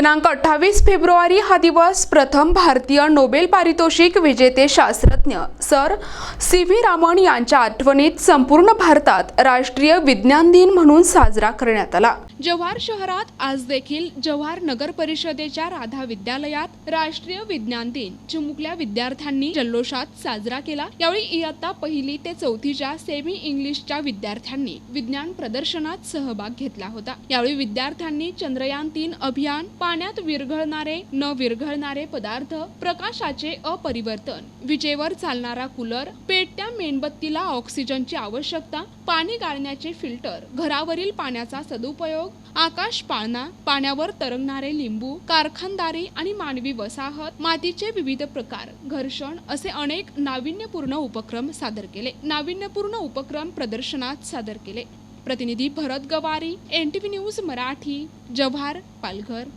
दिनांक अठ्ठावीस फेब्रुवारी हा दिवस प्रथम भारतीय नोबेल पारितोषिक विजेते शास्त्रज्ञ सर सी व्ही रामन यांच्या आठवणीत संपूर्ण भारतात राष्ट्रीय विज्ञान दिन म्हणून साजरा करण्यात आला. जव्हार शहरात आज देखील जव्हार नगर परिषदेच्या राधा विद्यालयात राष्ट्रीय विज्ञान दिन चिमुकल्या विद्यार्थ्यांनी जल्लोषात साजरा केला. यावेळी इयत्ता पहिली ते चौथीच्या सेमी इंग्लिशच्या विद्यार्थ्यांनी विज्ञान प्रदर्शनात सहभाग घेतला होता. यावेळी विद्यार्थ्यांनी चंद्रयान तीन अभियान पाण्यात विरघळणारे न विरघळणारे पदार्थ प्रकाशाचे अपरिवर्तन. विजेवर चालणारा कूलर पेटत्या मेणबत्तीला ऑक्सिजनची आवश्यकता पाणी गाळण्याचे फिल्टर घरावरील पाण्याचा सदुपयोग आकाश पाळणा पाण्यावर तरंगणारे लिंबू कारखानदारी आणि मानवी वसाहत मातीचे विविध प्रकार घर्षण असे अनेक नाविन्यपूर्ण उपक्रम सादर केले. नाविन्यपूर्ण उपक्रम प्रदर्शनात सादर केले. प्रतिनिधी Bharat Gawari N T V news Marathi Jawhar Palghar.